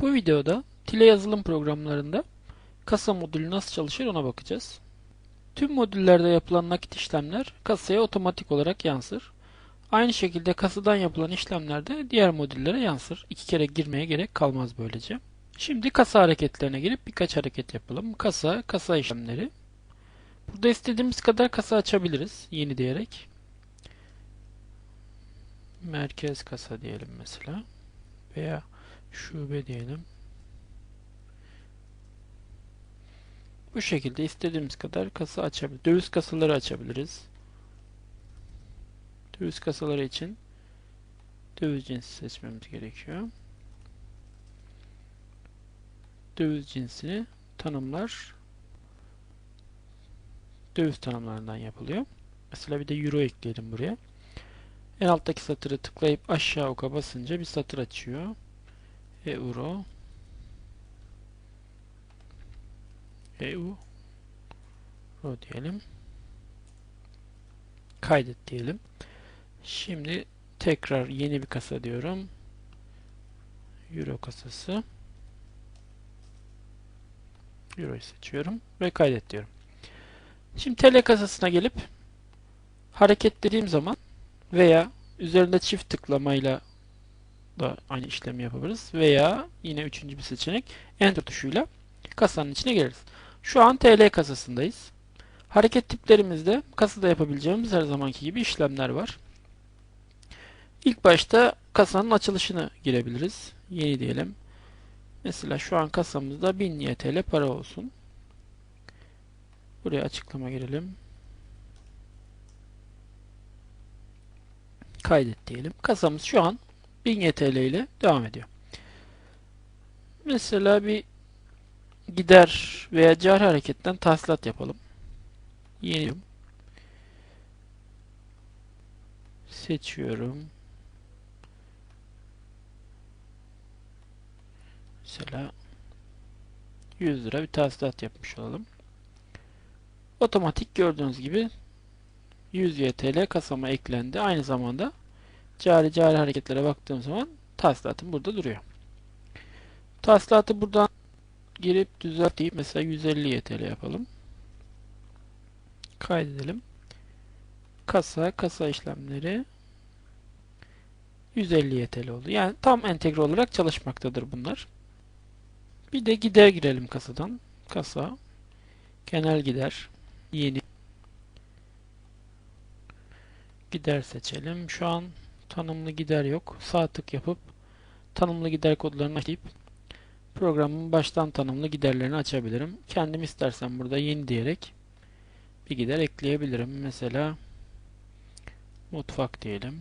Bu videoda Tile yazılım programlarında kasa modülü nasıl çalışır ona bakacağız. Tüm modüllerde yapılan nakit işlemler kasaya otomatik olarak yansır. Aynı şekilde kasadan yapılan işlemler de diğer modüllere yansır. İki kere girmeye gerek kalmaz böylece. Şimdi kasa hareketlerine girip birkaç hareket yapalım. Kasa, kasa işlemleri. Burada istediğimiz kadar kasa açabiliriz. Yeni diyerek. Merkez kasa diyelim mesela. Veya şube diyelim. Bu şekilde istediğimiz kadar kasa açabiliriz. Döviz kasaları açabiliriz. Döviz kasaları için döviz cinsi seçmemiz gerekiyor. Döviz cinsini tanımlar döviz tanımlarından yapılıyor. Mesela bir de euro ekleyelim buraya. En alttaki satırı tıklayıp aşağı oka basınca bir satır açıyor. Euro EU Ro diyelim. Kaydet diyelim. Şimdi tekrar yeni bir kasa diyorum. Euro kasası. Euro'yu seçiyorum ve kaydet diyorum. Şimdi TL kasasına gelip hareketlediğim zaman veya üzerinde çift tıklamayla da aynı işlemi yapabiliriz. Veya yine üçüncü bir seçenek Enter tuşuyla kasanın içine gireriz. Şu an TL kasasındayız. Hareket tiplerimizde kasada yapabileceğimiz her zamanki gibi işlemler var. İlk başta kasanın açılışını girebiliriz. Yeni diyelim. Mesela şu an kasamızda 1000 YTL para olsun. Buraya açıklama girelim. Kaydet diyelim. Kasamız şu an 1000 YTL ile devam ediyor. Mesela bir gider veya cari hareketten tahsilat yapalım. Yeni seçiyorum. Mesela 100 lira bir tahsilat yapmış olalım. Otomatik gördüğünüz gibi 100 YTL kasama eklendi. Aynı zamanda cari cari hareketlere baktığım zaman tahsilatım burada duruyor. Tahsilatı buradan girip düzelteyim. Mesela 150 YTL yapalım. Kaydedelim. Kasa, kasa işlemleri 150 YTL oldu. Yani tam entegre olarak çalışmaktadır bunlar. Bir de gider girelim kasadan. Kasa, genel gider, yeni gider seçelim. Şu an tanımlı gider yok. Sağ tık yapıp tanımlı gider kodlarını açıp programın baştan tanımlı giderlerini açabilirim. Kendim istersen burada yeni diyerek bir gider ekleyebilirim. Mesela mutfak diyelim.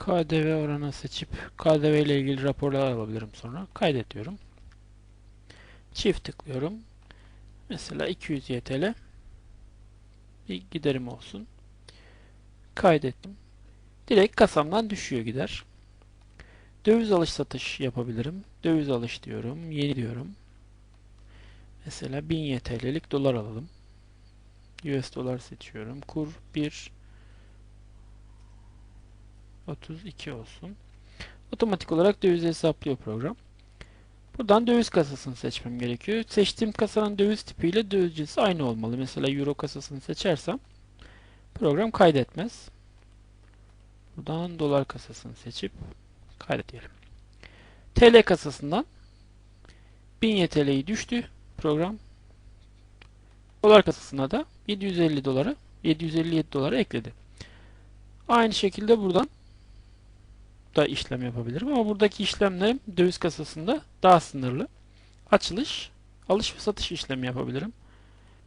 KDV oranı seçip KDV ile ilgili raporlar alabilirim sonra. Kaydediyorum. Çift tıklıyorum. Mesela 200 YTL bir giderim olsun. Kaydettim. Direkt kasamdan düşüyor gider. Döviz alış satış yapabilirim. Döviz alış diyorum. Yeni diyorum. Mesela 1000 YTL'lik dolar alalım. US dolar seçiyorum. Kur 1 32 olsun. Otomatik olarak döviz hesaplıyor program. Buradan döviz kasasını seçmem gerekiyor. Seçtiğim kasanın döviz tipiyle döviz cinsi aynı olmalı. Mesela euro kasasını seçersem program kaydetmez. Buradan dolar kasasını seçip kaydet diyelim. TL kasasından 1000 YTL'yi düştü program. Dolar kasasına da 750 doları 757 doları ekledi. Aynı şekilde buradan da işlem yapabilirim ama buradaki işlemle döviz kasasında daha sınırlı. Açılış, alış ve satış işlemi yapabilirim.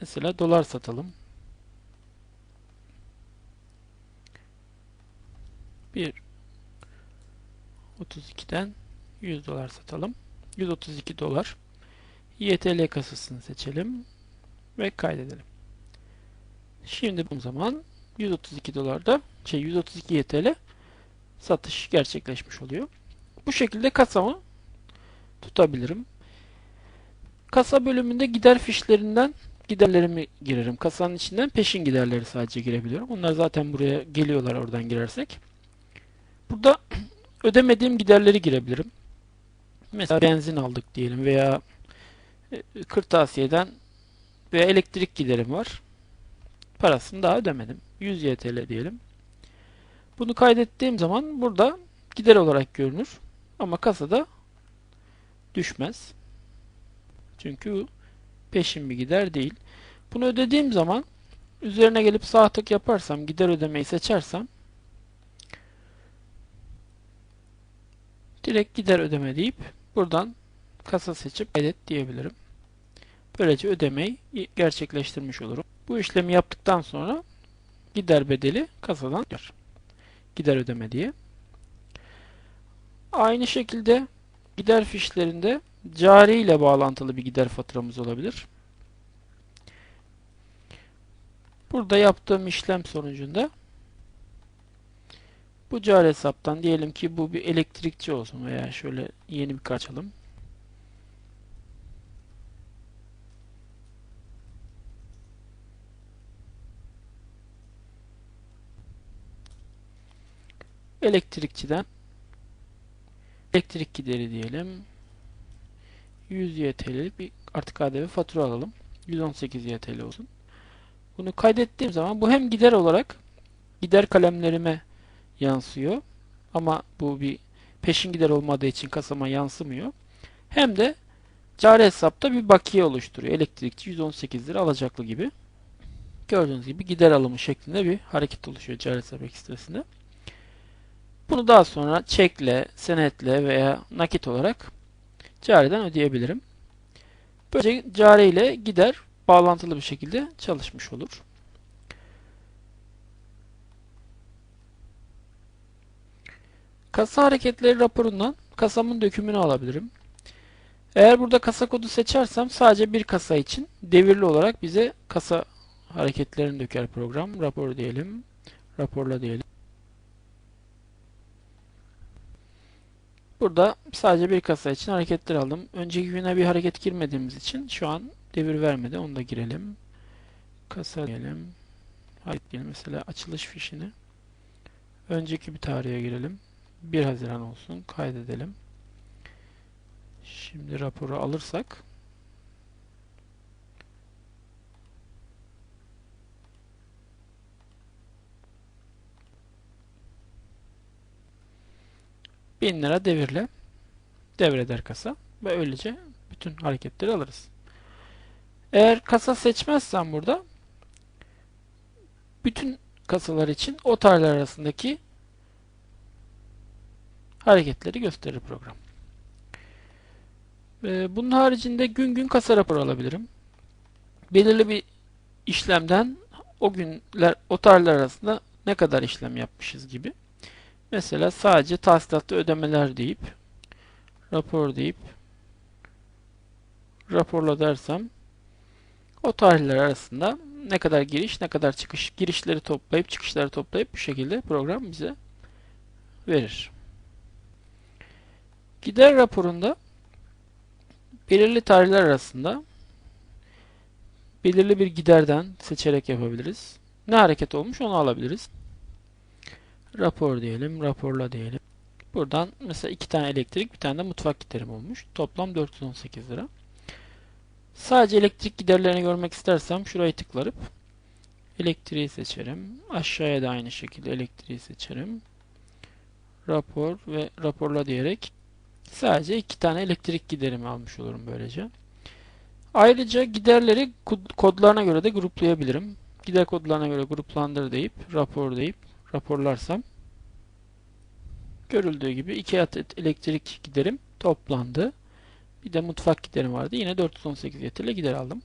Mesela dolar satalım. Bir 32'den 100 dolar satalım. 132 dolar. YTL kasasını seçelim ve kaydedelim. Şimdi bu zaman 132 dolarda şey 132 YTL satış gerçekleşmiş oluyor. Bu şekilde kasamı tutabilirim. Kasa bölümünde gider fişlerinden giderlerimi girerim. Kasanın içinden peşin giderleri sadece girebiliyorum. Onlar zaten buraya geliyorlar oradan girersek. Burada ödemediğim giderleri girebilirim. Mesela benzin aldık diyelim veya e, kırtasiyeden veya elektrik giderim var. Parasını daha ödemedim. 100 YTL diyelim. Bunu kaydettiğim zaman burada gider olarak görünür. Ama kasada düşmez. Çünkü peşin bir gider değil. Bunu ödediğim zaman üzerine gelip sağ tık yaparsam gider ödemeyi seçersem direkt gider ödeme deyip buradan kasa seçip kaydet diyebilirim. Böylece ödemeyi gerçekleştirmiş olurum. Bu işlemi yaptıktan sonra gider bedeli kasadan gider. Gider ödeme diye. Aynı şekilde gider fişlerinde cari ile bağlantılı bir gider faturamız olabilir. Burada yaptığım işlem sonucunda bu cari hesaptan diyelim ki bu bir elektrikçi olsun veya şöyle yeni bir açalım. Elektrikçiden elektrik gideri diyelim. 100 YTL'lik bir artık KDV fatura alalım. 118 YTL olsun. Bunu kaydettiğim zaman bu hem gider olarak gider kalemlerime yansıyor. Ama bu bir peşin gider olmadığı için kasama yansımıyor. Hem de cari hesapta bir bakiye oluşturuyor. Elektrikçi 118 lira alacaklı gibi. Gördüğünüz gibi gider alımı şeklinde bir hareket oluşuyor cari hesap ekstresinde. Bunu daha sonra çekle, senetle veya nakit olarak cariden ödeyebilirim. Böylece cari ile gider bağlantılı bir şekilde çalışmış olur. Kasa hareketleri raporundan kasamın dökümünü alabilirim. Eğer burada kasa kodu seçersem sadece bir kasa için devirli olarak bize kasa hareketlerini döker program. Rapor diyelim. Raporla diyelim. Burada sadece bir kasa için hareketler aldım. Önceki güne bir hareket girmediğimiz için şu an devir vermedi. Onu da girelim. Kasa diyelim. Hareket diyelim. Mesela açılış fişini. Önceki bir tarihe girelim. 1 Haziran olsun. Kaydedelim. Şimdi raporu alırsak bin lira devirle devreder kasa ve öylece bütün hareketleri alırız. Eğer kasa seçmezsem burada bütün kasalar için o tarihler arasındaki hareketleri gösterir program. Bunun haricinde gün gün kasa raporu alabilirim. Belirli bir işlemden o günler, o tarihler arasında ne kadar işlem yapmışız gibi. Mesela sadece tahsilatlı ödemeler deyip rapor deyip raporla dersem o tarihler arasında ne kadar giriş ne kadar çıkış girişleri toplayıp çıkışları toplayıp bu şekilde program bize verir. Gider raporunda belirli tarihler arasında belirli bir giderden seçerek yapabiliriz. Ne hareket olmuş onu alabiliriz. Rapor diyelim, raporla diyelim. Buradan mesela iki tane elektrik, bir tane de mutfak giderim olmuş. Toplam 418 lira. Sadece elektrik giderlerini görmek istersem şurayı tıklarıp elektriği seçerim. Aşağıya da aynı şekilde elektriği seçerim. Rapor ve raporla diyerek sadece iki tane elektrik giderimi almış olurum böylece. Ayrıca giderleri kodlarına göre de gruplayabilirim. Gider kodlarına göre gruplandır deyip rapor deyip raporlarsam görüldüğü gibi iki adet elektrik giderim toplandı. Bir de mutfak giderim vardı. Yine 418 yeterli gider aldım.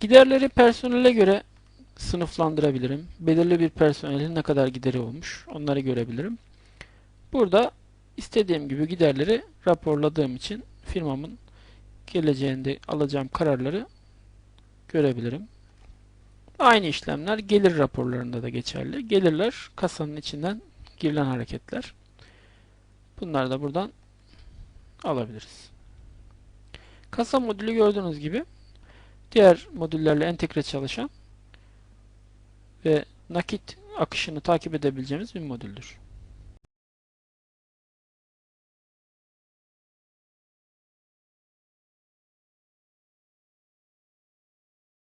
Giderleri personele göre sınıflandırabilirim. Belirli bir personelin ne kadar gideri olmuş onları görebilirim. Burada istediğim gibi giderleri raporladığım için firmamın geleceğinde alacağım kararları görebilirim. Aynı işlemler gelir raporlarında da geçerli. Gelirler kasanın içinden girilen hareketler. Bunları da buradan alabiliriz. Kasa modülü gördüğünüz gibi diğer modüllerle entegre çalışan ve nakit akışını takip edebileceğimiz bir modüldür.